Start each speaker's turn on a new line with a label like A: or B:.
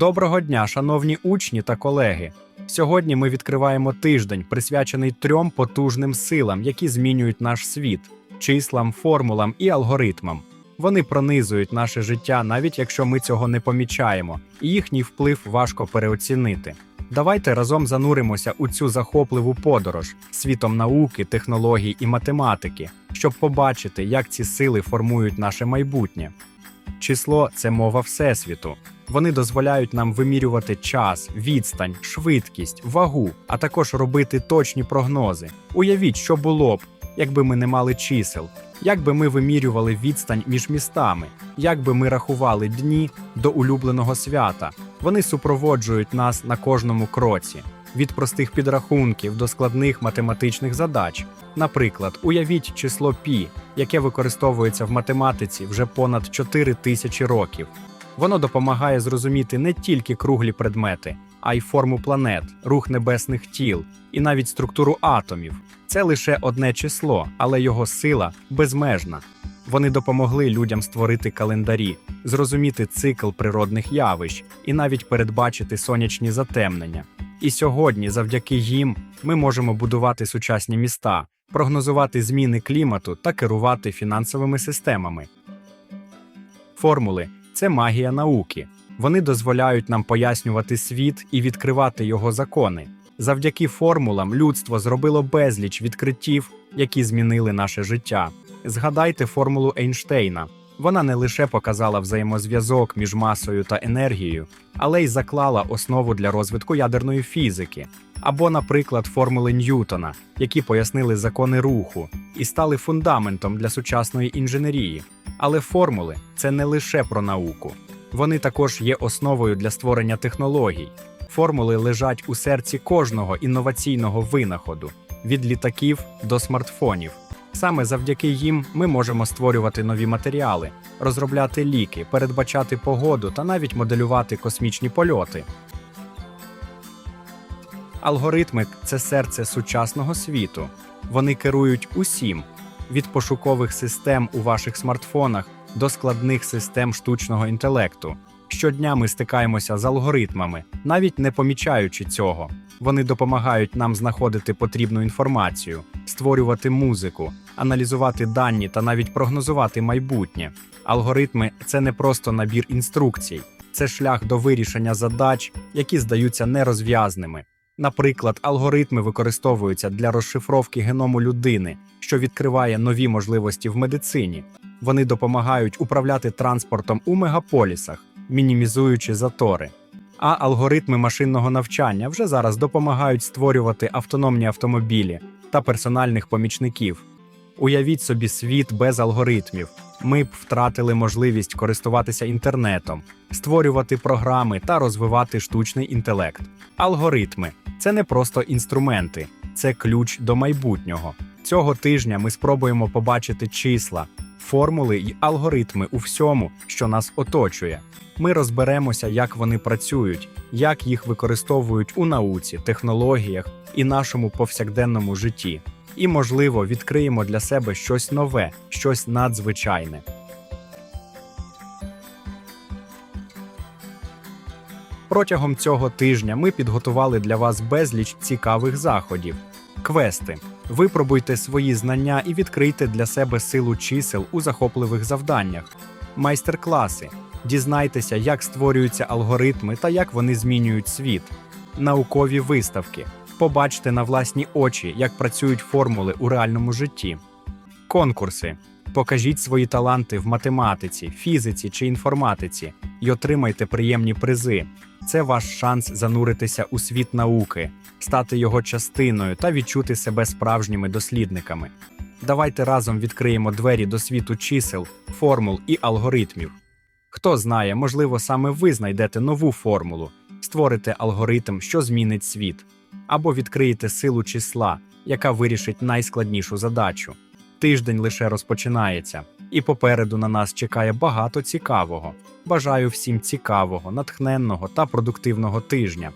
A: Доброго дня, шановні учні та колеги. Сьогодні ми відкриваємо тиждень, присвячений трьом потужним силам, які змінюють наш світ числам, формулам і алгоритмам. Вони пронизують наше життя, навіть якщо ми цього не помічаємо, і їхній вплив важко переоцінити. Давайте разом зануримося у цю захопливу подорож світом науки, технологій і математики, щоб побачити, як ці сили формують наше майбутнє. Число це мова Всесвіту. Вони дозволяють нам вимірювати час, відстань, швидкість, вагу, а також робити точні прогнози. Уявіть, що було б, якби ми не мали чисел, як би ми вимірювали відстань між містами, як би ми рахували дні до улюбленого свята. Вони супроводжують нас на кожному кроці, від простих підрахунків до складних математичних задач. Наприклад, уявіть число пі, яке використовується в математиці вже понад 4 тисячі років. Воно допомагає зрозуміти не тільки круглі предмети, а й форму планет, рух небесних тіл і навіть структуру атомів. Це лише одне число, але його сила безмежна. Вони допомогли людям створити календарі, зрозуміти цикл природних явищ і навіть передбачити сонячні затемнення. І сьогодні, завдяки їм, ми можемо будувати сучасні міста, прогнозувати зміни клімату та керувати фінансовими системами. Формули це магія науки. Вони дозволяють нам пояснювати світ і відкривати його закони. Завдяки формулам людство зробило безліч відкриттів, які змінили наше життя. Згадайте формулу Ейнштейна. Вона не лише показала взаємозв'язок між масою та енергією, але й заклала основу для розвитку ядерної фізики. Або, наприклад, формули Ньютона, які пояснили закони руху і стали фундаментом для сучасної інженерії. Але формули це не лише про науку. Вони також є основою для створення технологій. Формули лежать у серці кожного інноваційного винаходу від літаків до смартфонів. Саме завдяки їм ми можемо створювати нові матеріали, розробляти ліки, передбачати погоду та навіть моделювати космічні польоти. Алгоритми це серце сучасного світу. Вони керують усім від пошукових систем у ваших смартфонах до складних систем штучного інтелекту. Щодня ми стикаємося з алгоритмами, навіть не помічаючи цього. Вони допомагають нам знаходити потрібну інформацію, створювати музику, аналізувати дані та навіть прогнозувати майбутнє. Алгоритми це не просто набір інструкцій, це шлях до вирішення задач, які здаються нерозв'язними. Наприклад, алгоритми використовуються для розшифровки геному людини, що відкриває нові можливості в медицині. Вони допомагають управляти транспортом у мегаполісах, мінімізуючи затори. А алгоритми машинного навчання вже зараз допомагають створювати автономні автомобілі та персональних помічників. Уявіть собі світ без алгоритмів. Ми б втратили можливість користуватися інтернетом, створювати програми та розвивати штучний інтелект. Алгоритми це не просто інструменти, це ключ до майбутнього. Цього тижня ми спробуємо побачити числа, формули й алгоритми у всьому, що нас оточує. Ми розберемося, як вони працюють, як їх використовують у науці, технологіях і нашому повсякденному житті. І, можливо, відкриємо для себе щось нове, щось надзвичайне. Протягом цього тижня ми підготували для вас безліч цікавих заходів. Квести. Випробуйте свої знання і відкрийте для себе силу чисел у захопливих завданнях. Майстер-класи. Дізнайтеся, як створюються алгоритми та як вони змінюють світ. Наукові виставки. Побачте на власні очі, як працюють формули у реальному житті. Конкурси. Покажіть свої таланти в математиці, фізиці чи інформатиці і отримайте приємні призи. Це ваш шанс зануритися у світ науки, стати його частиною та відчути себе справжніми дослідниками. Давайте разом відкриємо двері до світу чисел, формул і алгоритмів. Хто знає, можливо, саме ви знайдете нову формулу, створите алгоритм, що змінить світ, або відкриєте силу числа, яка вирішить найскладнішу задачу. Тиждень лише розпочинається, і попереду на нас чекає багато цікавого. Бажаю всім цікавого, натхненного та продуктивного тижня.